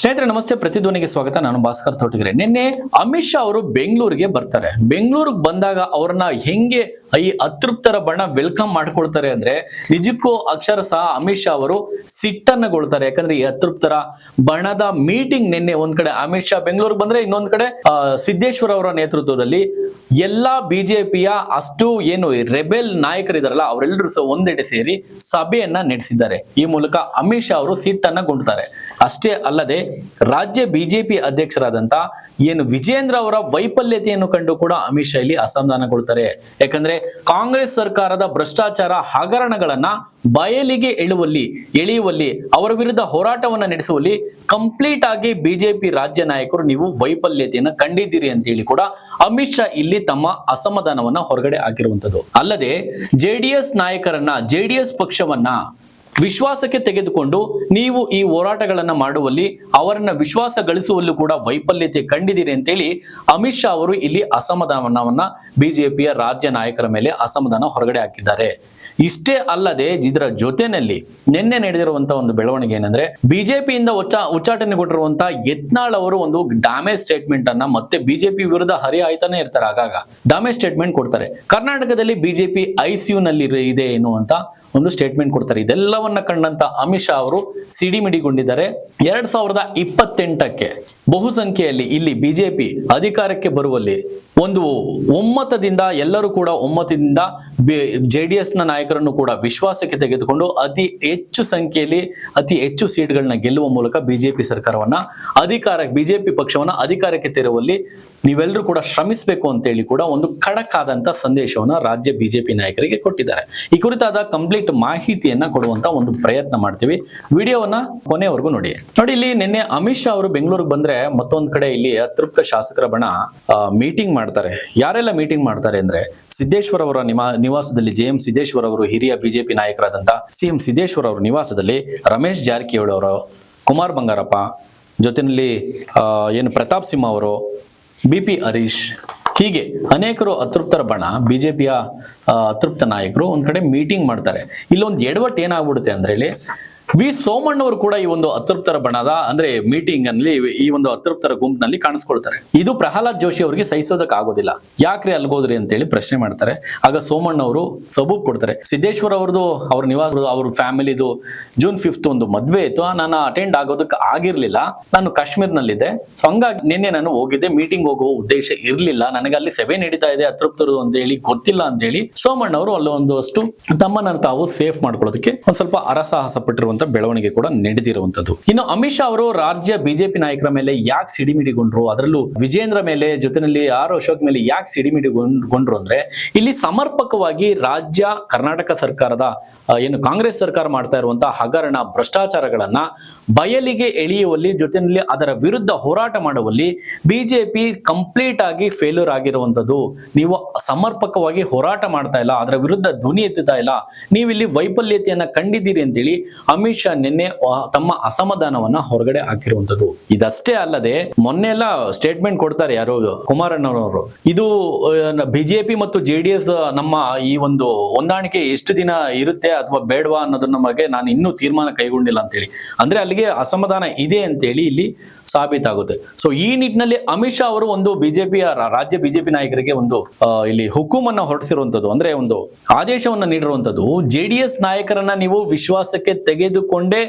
ಸ್ನೇಹಿತರೆ, ನಮಸ್ತೆ. ಪ್ರತಿಧ್ವನಿಗೆ ಸ್ವಾಗತ. ನಾನು ಭಾಸ್ಕರ್ ತೋಟಗಿರೆ ನಿನ್ನೆ ಅಮಿತ್ ಶಾ ಅವರು ಬೆಂಗಳೂರಿಗೆ ಬರ್ತಾರೆ. ಬೆಂಗಳೂರಿಗೆ ಬಂದಾಗ ಅವ್ರನ್ನ ಹೆಂಗೆ ಈ ಅತೃಪ್ತರ ಬಣ್ಣ ವೆಲ್ಕಮ್ ಮಾಡ್ಕೊಳ್ತಾರೆ ಅಂದ್ರೆ ನಿಜಕ್ಕೂ ಅಕ್ಷರ ಸಹ ಅಮಿತ್ ಶಾ ಅವರು ಸಿಟ್ಟನ್ನಗೊಳ್ತಾರೆ. ಯಾಕಂದ್ರೆ ಈ ಅತೃಪ್ತರ ಬಣದ ಮೀಟಿಂಗ್ ನಿನ್ನೆ ಒಂದ್ ಕಡೆ ಅಮಿತ್ ಶಾ ಬೆಂಗಳೂರಿಗೆ ಬಂದ್ರೆ ಇನ್ನೊಂದ್ ಕಡೆ ಸಿದ್ದೇಶ್ವರ್ ಅವರ ನೇತೃತ್ವದಲ್ಲಿ ಎಲ್ಲಾ ಬಿಜೆಪಿಯ ಅಷ್ಟು ಏನು ರೆಬೆಲ್ ನಾಯಕರಿದಾರಲ್ಲ ಅವರೆಲ್ಲರೂ ಸಹ ಒಂದೆಡೆ ಸೇರಿ ಸಭೆಯನ್ನ ನಡೆಸಿದ್ದಾರೆ. ಈ ಮೂಲಕ ಅಮಿತ್ ಶಾ ಅವರು ಸಿಟ್ಟನ್ನ ಗೊಂಡ್ತಾರೆ. ಅಷ್ಟೇ ಅಲ್ಲದೆ ರಾಜ್ಯ ಬಿಜೆಪಿ ಅಧ್ಯಕ್ಷರಾದಂತ ಏನು ವಿಜೇಂದ್ರ ಅವರ ವೈಫಲ್ಯತೆಯನ್ನು ಕಂಡು ಕೂಡ ಅಮಿತ್ ಶಾ ಇಲ್ಲಿ ಅಸಮಾಧಾನಗೊಳ್ತಾರೆ. ಯಾಕಂದ್ರೆ ಕಾಂಗ್ರೆಸ್ ಸರ್ಕಾರದ ಭ್ರಷ್ಟಾಚಾರ ಹಗರಣಗಳನ್ನ ಬಯಲಿಗೆ ಎಳುವಲ್ಲಿ, ಎಳೆಯುವಲ್ಲಿ, ಅವರ ವಿರುದ್ಧ ಹೋರಾಟವನ್ನ ನಡೆಸುವಲ್ಲಿ ಕಂಪ್ಲೀಟ್ ಆಗಿ ಬಿಜೆಪಿ ರಾಜ್ಯ ನಾಯಕರು ನೀವು ವೈಫಲ್ಯತೆಯನ್ನು ಕಂಡಿದ್ದೀರಿ ಅಂತ ಹೇಳಿ ಕೂಡ ಅಮಿತ್ ಶಾ ಇಲ್ಲಿ ತಮ್ಮ ಅಸಮಾಧಾನವನ್ನ ಹೊರಗಡೆ ಹಾಕಿರುವಂತದ್ದು. ಅಲ್ಲದೆ ಜೆಡಿಎಸ್ ನಾಯಕರನ್ನ ಜೆಡಿಎಸ್ ಪಕ್ಷವನ್ನ ವಿಶ್ವಾಸಕ್ಕೆ ತೆಗೆದುಕೊಂಡು ನೀವು ಈ ಹೋರಾಟಗಳನ್ನ ಮಾಡುವಲ್ಲಿ ಅವರನ್ನ ವಿಶ್ವಾಸ ಗಳಿಸುವಲ್ಲೂ ಕೂಡ ವೈಫಲ್ಯತೆ ಕಂಡಿದ್ದೀರಿ ಅಂತೇಳಿ ಅಮಿತ್ ಶಾ ಅವರು ಇಲ್ಲಿ ಅಸಮಾಧಾನವನ್ನ ಬಿಜೆಪಿಯ ರಾಜ್ಯ ನಾಯಕರ ಮೇಲೆ ಅಸಮಾಧಾನ ಹೊರಗಡೆ ಹಾಕಿದ್ದಾರೆ. ಇಷ್ಟೇ ಅಲ್ಲದೆ ಇದರ ಜೊತೆನಲ್ಲಿ ನಿನ್ನೆ ನಡೆದಿರುವಂತಹ ಒಂದು ಬೆಳವಣಿಗೆ ಏನಂದ್ರೆ ಬಿಜೆಪಿಯಿಂದ ಉಚ್ಚ ಉಚ್ಚಾಟನೆಗೊಂಡಿರುವಂತಹ ಯತ್ನಾಳ್ ಅವರು ಒಂದು ಡ್ಯಾಮೇಜ್ ಸ್ಟೇಟ್ಮೆಂಟ್ ಅನ್ನ ಮತ್ತೆ ಬಿಜೆಪಿ ವಿರುದ್ಧ ಹರಿಹಾಯ್ತಾನೆ ಇರ್ತಾರೆ ಆಗಾಗ. ಡ್ಯಾಮೇಜ್ ಸ್ಟೇಟ್ಮೆಂಟ್ ಕೊಡ್ತಾರೆ. ಕರ್ನಾಟಕದಲ್ಲಿ ಬಿಜೆಪಿ ಐಸಿಯು ನಲ್ಲಿ ಇದೆ ಇದೆ ಎನ್ನುವಂತ ಒಂದು ಸ್ಟೇಟ್ಮೆಂಟ್ ಕೊಡ್ತಾರೆ. ಇದೆಲ್ಲವನ್ನ ಕಂಡಂತ ಅಮಿತ್ ಶಾ ಅವರು ಸಿಡಿಮಿಡಿಗೊಂಡಿದ್ದಾರೆ. ಎರಡ್ ಸಾವಿರದ ಇಪ್ಪತ್ತೆಂಟಕ್ಕೆ ಬಹುಸಂಖ್ಯೆಯಲ್ಲಿ ಇಲ್ಲಿ ಬಿಜೆಪಿ ಅಧಿಕಾರಕ್ಕೆ ಬರುವಲ್ಲಿ ಒಂದು ಒಮ್ಮತದಿಂದ ಎಲ್ಲರೂ ಕೂಡ ಒಮ್ಮತದಿಂದ ಜೆ ಡಿ ಎಸ್ನ ನಾಯಕರನ್ನು ಕೂಡ ವಿಶ್ವಾಸಕ್ಕೆ ತೆಗೆದುಕೊಂಡು ಅತಿ ಹೆಚ್ಚು ಸಂಖ್ಯೆಯಲ್ಲಿ ಅತಿ ಹೆಚ್ಚು ಸೀಟ್ಗಳನ್ನ ಗೆಲ್ಲುವ ಮೂಲಕ ಬಿಜೆಪಿ ಸರ್ಕಾರವನ್ನ ಅಧಿಕಾರ, ಬಿಜೆಪಿ ಪಕ್ಷವನ್ನ ಅಧಿಕಾರಕ್ಕೆ ತೆರುವಲ್ಲಿ ನೀವೆಲ್ಲರೂ ಕೂಡ ಶ್ರಮಿಸಬೇಕು ಅಂತೇಳಿ ಕೂಡ ಒಂದು ಖಡಕ್ ಆದಂತ ಸಂದೇಶವನ್ನ ರಾಜ್ಯ ಬಿಜೆಪಿ ನಾಯಕರಿಗೆ ಕೊಟ್ಟಿದ್ದಾರೆ. ಈ ಕುರಿತಾದ ಕಂಪ್ಲೀಟ್ ಮಾಹಿತಿಯನ್ನ ಕೊಡುವಂತ ಒಂದು ಪ್ರಯತ್ನ ಮಾಡ್ತೀವಿ. ವಿಡಿಯೋವನ್ನ ಕೊನೆವರೆಗೂ ನೋಡಿ. ನೋಡಿ, ಇಲ್ಲಿ ನಿನ್ನೆ ಅಮಿತ್ ಶಾ ಅವರು ಬೆಂಗಳೂರಿಗೆ ಬಂದ್ರೆ ಮತ್ತೊಂದ್ ಕಡೆ ಇಲ್ಲಿ ಅತೃಪ್ತ ಶಾಸಕರ ಬಣ ಮೀಟಿಂಗ್ ಮಾಡ್ತಾರೆ. ಯಾರೆಲ್ಲ ಮೀಟಿಂಗ್ ಮಾಡ್ತಾರೆ ಅಂದ್ರೆ ಸಿದ್ದೇಶ್ವರ ಅವರ ನಿವಾಸದಲ್ಲಿ ಜೆ ಎಂ ಸಿದ್ದೇಶ್ವರ ಅವರು, ಹಿರಿಯ ಬಿಜೆಪಿ ನಾಯಕರಾದಂತ ಸಿ ಎಂ ಸಿದ್ದೇಶ್ವರ ಅವರ ನಿವಾಸದಲ್ಲಿ ರಮೇಶ್ ಜಾರಕಿಹೊಳಿ ಅವರು, ಕುಮಾರ್ ಬಂಗಾರಪ್ಪ ಜೊತೆಯಲ್ಲಿ ಏನು ಪ್ರತಾಪ್ ಸಿಂಹ ಅವರು, ಬಿ ಪಿ ಹರೀಶ್ ಹೀಗೆ ಅನೇಕರು ಅತೃಪ್ತರ ಬಣ, ಬಿಜೆಪಿಯ ಅತೃಪ್ತ ನಾಯಕರು ಒಂದ್ ಕಡೆ ಮೀಟಿಂಗ್ ಮಾಡ್ತಾರೆ. ಇಲ್ಲೊಂದು ಎಡವಟ್ಟು ಏನಾಗ್ಬಿಡುತ್ತೆ ಅಂದ್ರೆ ಇಲ್ಲಿ ವಿ ಸೋಮಣ್ಣವರು ಕೂಡ ಈ ಒಂದು ಅತೃಪ್ತರ ಬಣದ, ಅಂದ್ರೆ ಮೀಟಿಂಗ್ ಅಲ್ಲಿ ಈ ಒಂದು ಅತೃಪ್ತರ ಗುಂಪಿನಲ್ಲಿ ಕಾಣಿಸ್ಕೊಳ್ತಾರೆ. ಇದು ಪ್ರಹ್ಲಾದ್ ಜೋಶಿ ಅವರಿಗೆ ಸಹಿಸೋದಕ್ಕೆ ಆಗೋದಿಲ್ಲ ಯಾಕ್ರಿ ಅಲ್ಗೋದ್ರಿ ಅಂತೇಳಿ ಪ್ರಶ್ನೆ ಮಾಡ್ತಾರೆ. ಆಗ ಸೋಮಣ್ಣ ಅವರು ಸಬೂಬ್ ಕೊಡ್ತಾರೆ. ಸಿದ್ದೇಶ್ವರ ಅವ್ರದ್ದು, ಅವ್ರ ನಿವಾಸ, ಅವ್ರ ಫ್ಯಾಮಿಲಿದು ಜೂನ್ ಫಿಫ್ತ್ ಒಂದು ಮದ್ವೆ ಇತ್ತು ನಾನು ಅಟೆಂಡ್ ಆಗೋದಕ್ಕೆ ಆಗಿರ್ಲಿಲ್ಲ. ನಾನು ಕಾಶ್ಮೀರ್ನಲ್ಲಿದ್ದೆ. ಸೊ ಹಂಗಾಗಿ ನಿನ್ನೆ ನಾನು ಹೋಗಿದ್ದೆ. ಮೀಟಿಂಗ್ ಹೋಗುವ ಉದ್ದೇಶ ಇರ್ಲಿಲ್ಲ. ನನಗೆ ಅಲ್ಲಿ ಸಭೆ ನಡೀತಾ ಇದೆ, ಅತೃಪ್ತರು ಅಂತ ಹೇಳಿ, ಗೊತ್ತಿಲ್ಲ ಅಂತ ಹೇಳಿ ಸೋಮಣ್ಣ ಅವರು ಅಲ್ಲೊಂದಷ್ಟು ತಮ್ಮನ್ನ ತಾವು ಸೇಫ್ ಮಾಡ್ಕೊಳ್ಳೋದಕ್ಕೆ ಒಂದ್ ಸ್ವಲ್ಪ ಅರಸಾಹಸ ಪಟ್ಟಿರುವಂತ ಬೆಳವಣಿಗೆ ಕೂಡ ನಡೆದಿರುವಂತದ್ದು ಇನ್ನು ಅಮಿತ್ ಶಾ ಅವರು ರಾಜ್ಯ ಬಿಜೆಪಿ ನಾಯಕರ ಮೇಲೆ ಯಾಕೆ ಸಿಡಿಮಿಡಿಗೊಂಡ್ರು? ಅದರಲ್ಲೂ ವಿಜೇಂದ್ರ ಮೇಲೆ, ಜೊತೆನಲ್ಲಿ ಆರ್ ಅಶೋಕ್ ಮೇಲೆ ಯಾಕೆ ಸಿಡಿಮಿಡಿಗೊಂಡ್ರು ಅಂದ್ರೆ, ಇಲ್ಲಿ ಸಮರ್ಪಕವಾಗಿ ರಾಜ್ಯ ಕರ್ನಾಟಕ ಸರ್ಕಾರದ ಏನು ಕಾಂಗ್ರೆಸ್ ಸರ್ಕಾರ ಮಾಡ್ತಾ ಇರುವಂತಹ ಹಗರಣ ಭ್ರಷ್ಟಾಚಾರಗಳನ್ನ ಬಯಲಿಗೆ ಎಳೆಯುವಲ್ಲಿ ಜೊತೆಯಲ್ಲಿ ಅದರ ವಿರುದ್ಧ ಹೋರಾಟ ಮಾಡುವಲ್ಲಿ ಬಿಜೆಪಿ ಕಂಪ್ಲೀಟ್ ಆಗಿ ಫೇಲ್ಯೂರ್ ಆಗಿರುವಂತದ್ದು ನೀವು ಸಮರ್ಪಕವಾಗಿ ಹೋರಾಟ ಮಾಡ್ತಾ ಇಲ್ಲ, ಅದರ ವಿರುದ್ಧ ಧ್ವನಿ ಎತ್ತುತ್ತಾ ಇಲ್ಲ, ನೀವಿಲ್ಲಿ ವೈಫಲ್ಯತೆಯನ್ನ ಕಂಡಿದ್ದೀರಿ ಅಂತೇಳಿ ಅಮಿತ್ ಶಾ ನಿನ್ನೆ ತಮ್ಮ ಅಸಮಾಧಾನವನ್ನ ಹೊರಗಡೆ ಹಾಕಿರುವಂತದ್ದು ಇದಷ್ಟೇ ಅಲ್ಲದೆ ಮೊನ್ನೆ ಎಲ್ಲ ಸ್ಟೇಟ್ಮೆಂಟ್ ಕೊಡ್ತಾರೆ ಯಾರು ಕುಮಾರಣ್ಣನವರು. ಇದು ಬಿಜೆಪಿ ಮತ್ತು ಜೆ ಡಿ ಎಸ್ ನಮ್ಮ ಈ ಒಂದು ಹೊಂದಾಣಿಕೆ ಎಷ್ಟು ದಿನ ಇರುತ್ತೆ ಅಥವಾ ಬೇಡವಾ ಅನ್ನೋದನ್ನ ಬಗ್ಗೆ ನಾನು ಇನ್ನೂ ತೀರ್ಮಾನ ಕೈಗೊಂಡಿಲ್ಲ ಅಂತೇಳಿ. ಅಂದ್ರೆ ಅಲ್ಲಿಗೆ ಅಸಮಾಧಾನ ಇದೆ ಅಂತೇಳಿ ಇಲ್ಲಿ ಸಾಬೀತಾಗುತ್ತೆ. ಸೊ ಈ ನಿಟ್ಟಿನಲ್ಲಿ ಅಮಿತ್ ಶಾ ಅವರು ಒಂದು ಬಿಜೆಪಿಯ ರಾಜ್ಯ ಬಿಜೆಪಿ ನಾಯಕರಿಗೆ ಒಂದು ಇಲ್ಲಿ ಹುಕುಮನ್ನ ಹೊರಡಿಸಿರುವಂತದ್ದು ಅಂದ್ರೆ ಒಂದು ಆದೇಶವನ್ನ ನೀಡಿರುವಂತದ್ದು ಜೆ ಡಿ ಎಸ್ ನಾಯಕರನ್ನ ನೀವು ವಿಶ್ವಾಸಕ್ಕೆ ತೆಗೆದುಕೊಂಡೇ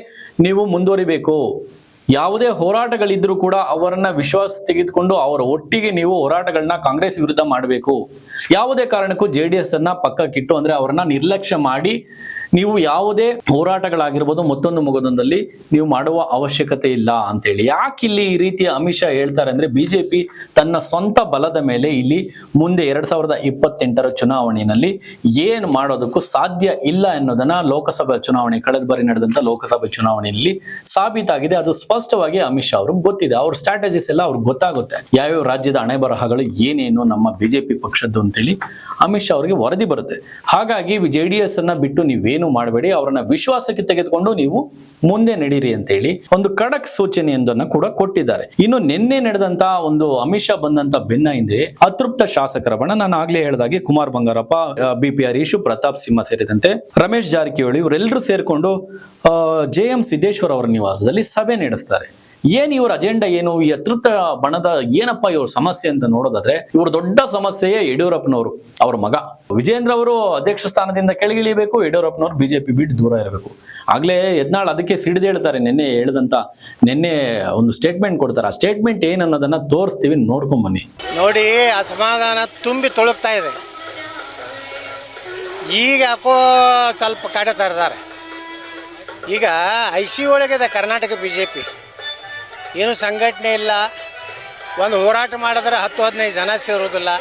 ನೀವು ಮುಂದುವರಿಬೇಕು. ಯಾವುದೇ ಹೋರಾಟಗಳಿದ್ರೂ ಕೂಡ ಅವರನ್ನ ವಿಶ್ವಾಸ ತೆಗೆದುಕೊಂಡು ಅವರ ಒಟ್ಟಿಗೆ ನೀವು ಹೋರಾಟಗಳನ್ನ ಕಾಂಗ್ರೆಸ್ ವಿರುದ್ಧ ಮಾಡಬೇಕು. ಯಾವುದೇ ಕಾರಣಕ್ಕೂ ಜೆ ಡಿ ಎಸ್ ಅನ್ನ ಪಕ್ಕಕ್ಕಿಟ್ಟು ಅಂದ್ರೆ ಅವರನ್ನ ನಿರ್ಲಕ್ಷ್ಯ ಮಾಡಿ ನೀವು ಯಾವುದೇ ಹೋರಾಟಗಳಾಗಿರ್ಬೋದು ಮತ್ತೊಂದು ಮುಗದೊಂದಲ್ಲಿ ನೀವು ಮಾಡುವ ಅವಶ್ಯಕತೆ ಇಲ್ಲ ಅಂತೇಳಿ. ಯಾಕೆ ಇಲ್ಲಿ ಈ ರೀತಿಯ ಅಮಿತ್ ಹೇಳ್ತಾರೆ ಅಂದ್ರೆ ಬಿಜೆಪಿ ತನ್ನ ಸ್ವಂತ ಬಲದ ಮೇಲೆ ಇಲ್ಲಿ ಮುಂದೆ ಎರಡ್ ಸಾವಿರದ ಇಪ್ಪತ್ತೆಂಟರ ಚುನಾವಣೆಯಲ್ಲಿ ಏನ್ ಮಾಡೋದಕ್ಕೂ ಸಾಧ್ಯ ಇಲ್ಲ ಅನ್ನೋದನ್ನ ಲೋಕಸಭಾ ಚುನಾವಣೆ, ಕಳೆದ ಬಾರಿ ನಡೆದಂತ ಲೋಕಸಭೆ ಚುನಾವಣೆಯಲ್ಲಿ ಸಾಬೀತಾಗಿದೆ. ಅದು ಸ್ಪಷ್ಟವಾಗಿ ಅಮಿತ್ ಶಾ ಅವ್ರಿಗೆ ಗೊತ್ತಿದೆ. ಅವ್ರ ಸ್ಟ್ರಾಟಜೀಸ್ ಎಲ್ಲ ಅವ್ರಿಗೆ ಗೊತ್ತಾಗುತ್ತೆ. ಯಾವ್ಯಾವ ರಾಜ್ಯದ ಹಣೆ ಬರಹಗಳು ಏನೇನು ನಮ್ಮ ಬಿಜೆಪಿ ಪಕ್ಷದ್ದು ಅಂತೇಳಿ ಅಮಿತ್ ಶಾ ಅವರಿಗೆ ವರದಿ ಬರುತ್ತೆ. ಹಾಗಾಗಿ ಜೆ ಡಿ ಎಸ್ ಅನ್ನ ಬಿಟ್ಟು ನೀವೇನು ಮಾಡಬೇಡಿ. ಅವರನ್ನ ವಿಶ್ವಾಸಕ್ಕೆ ತೆಗೆದುಕೊಂಡು ನೀವು ಮುಂದೆ ನಡೀರಿ ಅಂತೇಳಿ ಒಂದು ಖಡಕ್ ಸೂಚನೆಯೊಂದನ್ನ ಕೂಡ ಕೊಟ್ಟಿದ್ದಾರೆ. ಇನ್ನು ನಿನ್ನೆ ನಡೆದಂತ ಒಂದು ಅಮಿತ್ ಶಾ ಬಂದಂತ ಬೆನ್ನ ಹಿಂದೆ ಅತೃಪ್ತ ಶಾಸಕರ ಬಣ್ಣ. ನಾನು ಆಗ್ಲೇ ಹೇಳಿದಾಗೆ ಕುಮಾರ್ ಬಂಗಾರಪ್ಪ ಬಿ ಪಿ ಹರೀಶು, ಪ್ರತಾಪ್ ಸಿಂಹ ಸೇರಿದಂತೆ ರಮೇಶ್ ಜಾರಕಿಹೊಳಿ ಇವರೆಲ್ಲರೂ ಸೇರ್ಕೊಂಡು ಜೆ ಎಂ ಸಿದ್ದೇಶ್ವರ ಅವರ ನಿವಾಸದಲ್ಲಿ ಸಭೆ ನಡೆಸ್ತಾರೆ ಬಯಸ್ತಾರೆ ಏನ್ ಇವ್ರ ಅಜೆಂಡಾ ಏನು? ಈ ಅತೃಪ್ತ ಬಣದ ಏನಪ್ಪ ಇವ್ರ ಸಮಸ್ಯೆ ಅಂತ ನೋಡೋದಾದ್ರೆ, ಇವ್ರ ದೊಡ್ಡ ಸಮಸ್ಯೆಯೇ ಯಡಿಯೂರಪ್ಪನವರು, ಅವ್ರ ಮಗ. ವಿಜೇಂದ್ರ ಅವರು ಅಧ್ಯಕ್ಷ ಸ್ಥಾನದಿಂದ ಕೆಳಗಿಳಿಬೇಕು, ಯಡಿಯೂರಪ್ಪನವರು ಬಿಜೆಪಿ ಬಿಟ್ಟು ದೂರ ಇರಬೇಕು. ಆಗ್ಲೇ ಯತ್ನಾಳ್ ಅದಕ್ಕೆ ಸಿಡಿದೇಳ್ತಾರೆ ನಿನ್ನೆ ಹೇಳ್ದಂತ, ನಿನ್ನೆ ಒಂದು ಸ್ಟೇಟ್ಮೆಂಟ್ ಕೊಡ್ತಾರೆ. ಆ ಸ್ಟೇಟ್ಮೆಂಟ್ ಏನನ್ನೋದನ್ನ ತೋರಿಸ್ತೀವಿ ನೋಡ್ಕೊಂಬನ್ನಿ ನೋಡಿ, ಅಸಮಾಧಾನ ತುಂಬಿ ತೊಳಗ್ತಾ ಇದೆ. ಈಗ ಯಾಕೋ ಸ್ವಲ್ಪ ಕಾಡ್ತಾ ಇರ್ತಾರೆ ಈಗ ಐ ಸಿ ಒಳಗಿದೆ ಕರ್ನಾಟಕ ಬಿಜೆಪಿ. ಏನು ಸಂಘಟನೆ ಇಲ್ಲ. ಒಂದು ಹೋರಾಟ ಮಾಡಿದ್ರೆ ಹತ್ತು, ಹದಿನೈದು ಜನ ಸೇರೋದಿಲ್ಲ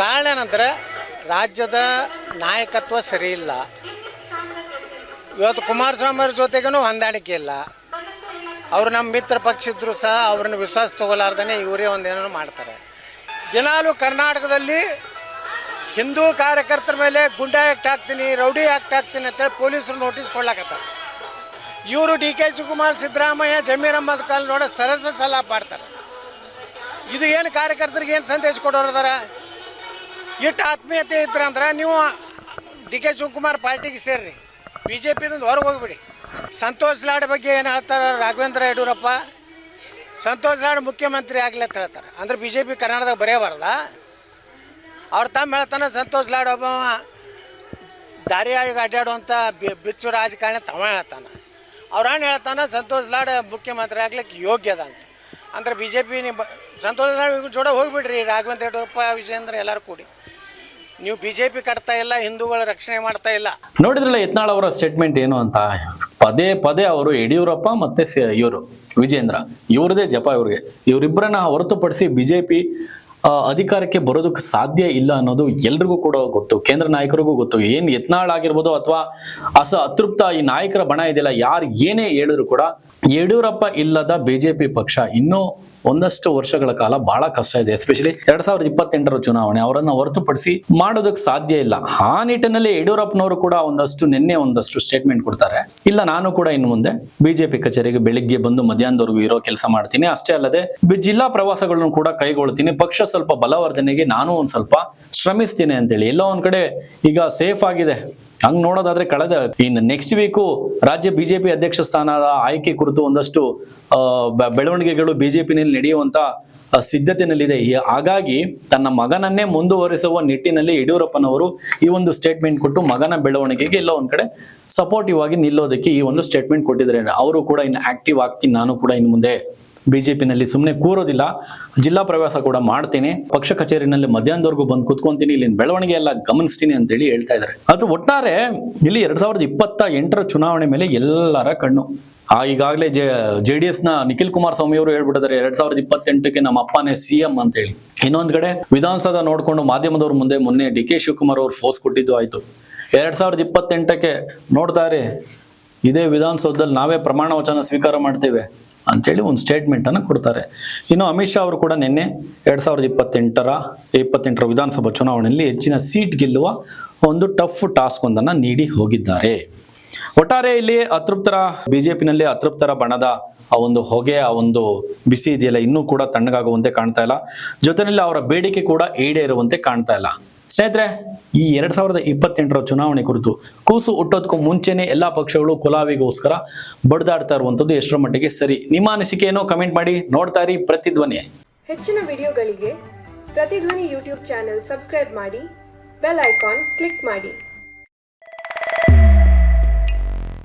ಕಾರಣ ಏನಂದ್ರೆ ರಾಜ್ಯದ ನಾಯಕತ್ವ ಸರಿ ಇಲ್ಲ. ಇವತ್ತು ಕುಮಾರಸ್ವಾಮಿ ಅವ್ರ ಜೊತೆಗೂ ಹೊಂದಾಣಿಕೆ ಇಲ್ಲ. ಅವರು ನಮ್ಮ ಮಿತ್ರ ಪಕ್ಷ ಇದ್ದರೂ ಸಹ ಅವ್ರನ್ನ ವಿಶ್ವಾಸ ತಗೋಲಾರ್ದೇ ಇವರೇ ಒಂದೇನೋ ಮಾಡ್ತಾರೆ. ದಿನಾಲೂ ಕರ್ನಾಟಕದಲ್ಲಿ ಹಿಂದೂ ಕಾರ್ಯಕರ್ತರ ಮೇಲೆ ಗುಂಡಾ ಆ್ಯಕ್ಟ್ ಹಾಕ್ತೀನಿ, ರೌಡಿ ಆ್ಯಕ್ಟ್ ಹಾಕ್ತೀನಿ ಅಂತೇಳಿ ಪೊಲೀಸರು ನೋಟಿಸ್ ಕೊಡ್ಲಾಕತ್ತಾರೆ. ಇವರು ಡಿ ಕೆ ಶಿವಕುಮಾರ್ ಸಿದ್ದರಾಮಯ್ಯ, ಜಮೀರ್ ಅಹಮದ್ ನೋಡ ಸರಸ ಸಲ ಪಾಡ್ತಾರೆ. ಇದು ಏನು ಕಾರ್ಯಕರ್ತರಿಗೆ ಏನು ಸಂದೇಶ ಕೊಡೋರದಾರ ಇಟ್ಟು ಆತ್ಮೀಯತೆ ಇದ್ರಂದ್ರೆ ನೀವು ಡಿ ಕೆ ಶಿವಕುಮಾರ್ ಪಾರ್ಟಿಗೆ ಸೇರ್ರಿ. ಬಿ ಜೆ ಪಿದಿಂದ ಹೊರಗೆ ಹೋಗ್ಬಿಡಿ. ಸಂತೋಷ್ ಲಾಡ್ ಬಗ್ಗೆ ಏನು ಹೇಳ್ತಾರೆ ರಾಘವೇಂದ್ರ ಯಡಿಯೂರಪ್ಪ? ಸಂತೋಷ್ ಲಾಡ್ ಮುಖ್ಯಮಂತ್ರಿ ಆಗಲಿ ಅಂತ ಹೇಳ್ತಾರೆ. ಅಂದ್ರೆ ಬಿ ಜೆ ಪಿ ಕರ್ನಾಟಕದಾಗ ಬರೆಯಬಾರ್ದ? ಅವ್ರು ತಮ್ಮ ಹೇಳ್ತಾನೆ ಸಂತೋಷ್ ಲಾಡ್ ಒಬ್ಬ ದಾರಿಯಾಗಿ ಅಡ್ಡಾಡುವಂಥ ಬಿಚ್ಚು ರಾಜಕಾರಣ ತಮ್ಮ ಹೇಳ್ತಾನೆ. ಅವ್ರ ಅಣ್ಣ ಹೇಳ್ತಾನೆ, ಸಂತೋಷ್ ಲಾಡ್ ಮುಖ್ಯಮಂತ್ರಿ ಆಗ್ಲಿಕ್ಕೆ ಯೋಗ್ಯ ಅದ ಅಂತ. ಅಂದ್ರೆ ಬಿ ಜೆ ಪಿ ನೀವು ಸಂತೋಷ್ ಲಾಡ್ ಜೋಡ ಹೋಗ್ಬಿಡ್ರಿ, ರಾಘವೇಂದ್ರ ಯಡಿಯೂರಪ್ಪ ವಿಜಯೇಂದ್ರ ಎಲ್ಲರೂ ಕೂಡಿ. ನೀವು ಬಿ ಜೆ ಪಿ ಕಟ್ತಾ ಇಲ್ಲ, ಹಿಂದೂಗಳ ರಕ್ಷಣೆ ಮಾಡ್ತಾ ಇಲ್ಲ. ನೋಡಿದ್ರಲ್ಲ, ಯತ್ನಾಳ್ ಅವರ ಸ್ಟೇಟ್ಮೆಂಟ್ ಏನು ಅಂತ? ಪದೇ ಪದೇ ಅವರು ಯಡಿಯೂರಪ್ಪ ಮತ್ತೆ ಇವರು, ವಿಜೇಂದ್ರ, ಇವ್ರದೇ ಜಪ ಇವ್ರಿಗೆ. ಇವರಿಬ್ಬರನ್ನ ಹೊರತುಪಡಿಸಿ ಬಿಜೆಪಿ ಅಧಿಕಾರಕ್ಕೆ ಬರೋದಕ್ಕೆ ಸಾಧ್ಯ ಇಲ್ಲ ಅನ್ನೋದು ಎಲ್ರಿಗೂ ಕೂಡ ಗೊತ್ತು. ಕೇಂದ್ರ ನಾಯಕರಿಗೂ ಗೊತ್ತು. ಏನ್ ಯತ್ನಾಳ್ ಆಗಿರ್ಬೋದು ಅಥವಾ ಅಸ ಅತೃಪ್ತ ಈ ನಾಯಕರ ಬಣ ಇದೆಯಲ್ಲ, ಯಾರು ಏನೇ ಹೇಳಿದ್ರು ಕೂಡ ಯಡಿಯೂರಪ್ಪ ಇಲ್ಲದ ಬಿಜೆಪಿ ಪಕ್ಷ ಇನ್ನೂ ಒಂದಷ್ಟು ವರ್ಷಗಳ ಕಾಲ ಬಹಳ ಕಷ್ಟ ಇದೆ. ಎಸ್ಪೆಷಲಿ ಎರಡ್ ಸಾವಿರದ ಇಪ್ಪತ್ತೆಂಟರ ಚುನಾವಣೆ, ಅವರನ್ನ ಹೊರತುಪಡಿಸಿ ಮಾಡೋದಕ್ಕೆ ಸಾಧ್ಯ ಇಲ್ಲ. ಆ ನಿಟ್ಟಿನಲ್ಲಿ ಯಡಿಯೂರಪ್ಪನವರು ಕೂಡ ಒಂದಷ್ಟು ನಿನ್ನೆ ಒಂದಷ್ಟು ಸ್ಟೇಟ್ಮೆಂಟ್ ಕೊಡ್ತಾರೆ. ಇಲ್ಲ, ನಾನು ಕೂಡ ಇನ್ನು ಮುಂದೆ ಬಿಜೆಪಿ ಕಚೇರಿಗೆ ಬೆಳಿಗ್ಗೆ ಬಂದು ಮಧ್ಯಾಹ್ನದವರೆಗೂ ಇರೋ ಕೆಲಸ ಮಾಡ್ತೀನಿ. ಅಷ್ಟೇ ಅಲ್ಲದೆ ಜಿಲ್ಲಾ ಪ್ರವಾಸಗಳನ್ನು ಕೂಡ ಕೈಗೊಳ್ತೀನಿ. ಪಕ್ಷ ಸ್ವಲ್ಪ ಬಲವರ್ಧನೆಗೆ ನಾನು ಒಂದ್ ಸ್ವಲ್ಪ ಶ್ರಮಿಸ್ತೀನಿ ಅಂತೇಳಿ. ಎಲ್ಲೋ ಒಂದ್ ಕಡೆ ಈಗ ಸೇಫ್ ಆಗಿದೆ. ಹಂಗ್ ನೋಡೋದಾದ್ರೆ ಕಳೆದ ಇನ್ ನೆಕ್ಸ್ಟ್ ವೀಕು ರಾಜ್ಯ ಬಿಜೆಪಿ ಅಧ್ಯಕ್ಷ ಸ್ಥಾನದ ಆಯ್ಕೆ ಕುರಿತು ಒಂದಷ್ಟು ಬೆಳವಣಿಗೆಗಳು ಬಿಜೆಪಿನಲ್ಲಿ ನಡೆಯುವಂತ ಸಿದ್ಧತೆನಲ್ಲಿದೆ. ಹಾಗಾಗಿ ತನ್ನ ಮಗನನ್ನೇ ಮುಂದುವರಿಸುವ ನಿಟ್ಟಿನಲ್ಲಿ ಯಡಿಯೂರಪ್ಪನವರು ಈ ಒಂದು ಸ್ಟೇಟ್ಮೆಂಟ್ ಕೊಟ್ಟು ಮಗನ ಬೆಳವಣಿಗೆಗೆ ಎಲ್ಲ ಒಂದ್ ಕಡೆ ಸಪೋರ್ಟಿವ್ ಆಗಿ ನಿಲ್ಲೋದಕ್ಕೆ ಈ ಒಂದು ಸ್ಟೇಟ್ಮೆಂಟ್ ಕೊಟ್ಟಿದ್ದಾರೆ. ಅವರು ಕೂಡ ಇನ್ನು ಆಕ್ಟಿವ್ ಆಗ್ತೀನಿ ನಾನು ಕೂಡ ಇನ್ನು ಮುಂದೆ ಬಿಜೆಪಿನಲ್ಲಿ ಸುಮ್ಮನೆ ಕೂರೋದಿಲ್ಲ. ಜಿಲ್ಲಾ ಪ್ರವಾಸ ಕೂಡ ಮಾಡ್ತೀನಿ. ಪಕ್ಷ ಕಚೇರಿನಲ್ಲಿ ಮಧ್ಯಾಹ್ನದವರೆಗೂ ಬಂದು ಕುತ್ಕೊಂತೀನಿ. ಇಲ್ಲಿನ ಬೆಳವಣಿಗೆ ಎಲ್ಲ ಗಮನಿಸ್ತೀನಿ ಅಂತೇಳಿ ಹೇಳ್ತಾ ಇದ್ದಾರೆ. ಅದು ಒಟ್ಟಾರೆ ಇಲ್ಲಿ ಎರಡ್ ಸಾವಿರದ ಇಪ್ಪತ್ತ ಎಂಟರ ಚುನಾವಣೆ ಮೇಲೆ ಎಲ್ಲರ ಕಣ್ಣು. ಆ, ಈಗಾಗಲೇ ಜೆ ಜೆ ಡಿ ಎಸ್ನ ನಿಖಿಲ್ ಕುಮಾರಸ್ವಾಮಿ ಅವರು ಹೇಳ್ಬಿಟ್ಟಿದ್ದಾರೆ, ಎರಡ್ ಸಾವಿರದ ಇಪ್ಪತ್ತೆಂಟಕ್ಕೆ ನಮ್ಮ ಅಪ್ಪನೇ ಸಿ ಎಂ ಅಂತ ಹೇಳಿ ಇನ್ನೊಂದ್ ಕಡೆ ವಿಧಾನಸೌಧ ನೋಡ್ಕೊಂಡು ಮಾಧ್ಯಮದವ್ರ ಮುಂದೆ ಮೊನ್ನೆ ಡಿ ಕೆ ಶಿವಕುಮಾರ್ ಅವರು ಫೋರ್ಸ್ ಕೊಟ್ಟಿದ್ದು ಆಯ್ತು. ಎರಡ್ ಸಾವಿರದ ಇಪ್ಪತ್ತೆಂಟಕ್ಕೆ ನೋಡ್ತಾರೆ ಇದೇ ವಿಧಾನಸೌಧದಲ್ಲಿ ನಾವೇ ಪ್ರಮಾಣ ವಚನ ಸ್ವೀಕಾರ ಮಾಡ್ತೇವೆ. ಅಂತೇಳಿ ಒಂದು ಸ್ಟೇಟ್ಮೆಂಟ್ ಅನ್ನು ಕೊಡ್ತಾರೆ. ಇನ್ನು ಅಮಿತ್ ಶಾ ಅವರು ಕೂಡ ನಿನ್ನೆ ಎರಡು ಸಾವಿರದ ಇಪ್ಪತ್ತೆಂಟರ ಇಪ್ಪತ್ತೆಂಟರ ವಿಧಾನಸಭಾ ಚುನಾವಣೆಯಲ್ಲಿ ಹೆಚ್ಚಿನ ಸೀಟ್ ಗೆಲ್ಲುವ ಒಂದು ಟಫ್ ಟಾಸ್ಕ್ ಒಂದನ್ನ ನೀಡಿ ಹೋಗಿದ್ದಾರೆ. ಒಟ್ಟಾರೆ ಇಲ್ಲಿ ಅತೃಪ್ತರ, ಬಿಜೆಪಿನಲ್ಲಿ ಅತೃಪ್ತರ ಬಣದ ಆ ಒಂದು ಹೊಗೆ, ಆ ಒಂದು ಬಿಸಿ ಇದೆಯಲ್ಲ, ಇನ್ನೂ ಕೂಡ ತಣ್ಣಗಾಗುವಂತೆ ಕಾಣ್ತಾ ಇಲ್ಲ. ಜೊತೆಯಲ್ಲಿ ಅವರ ಬೇಡಿಕೆ ಕೂಡ ಈಡೇರುವಂತೆ ಕಾಣ್ತಾ ಇಲ್ಲ. ಸ್ನೇಹಿತರೆ, ಈ ಎರಡ್ ಸಾವಿರದ ಇಪ್ಪತ್ತೆಂಟರ ಚುನಾವಣೆ ಕುರಿತು ಕೂಸು ಹುಟ್ಟೋದಕ್ಕೂ ಮುಂಚೆನೆ ಎಲ್ಲಾ ಪಕ್ಷಗಳು ಕುಲಾವಿಗೋಸ್ಕರ ಬಡ್ದಾಡ್ತಾ ಇರುವಂತದ್ದು ಎಷ್ಟರ ಮಟ್ಟಿಗೆ ಸರಿ. ನಿಮ್ಮ ಅನಿಸಿಕೆಯನ್ನು ಕಮೆಂಟ್ ಮಾಡಿ, ನೋಡ್ತಾ ಇರಿ ಪ್ರತಿಧ್ವನಿ. ಹೆಚ್ಚಿನ ವಿಡಿಯೋಗಳಿಗೆ ಪ್ರತಿಧ್ವನಿ ಯೂಟ್ಯೂಬ್ ಚಾನೆಲ್ ಸಬ್ಸ್ಕ್ರೈಬ್ ಮಾಡಿ, ಬೆಲ್ ಐಕಾನ್ ಕ್ಲಿಕ್ ಮಾಡಿ.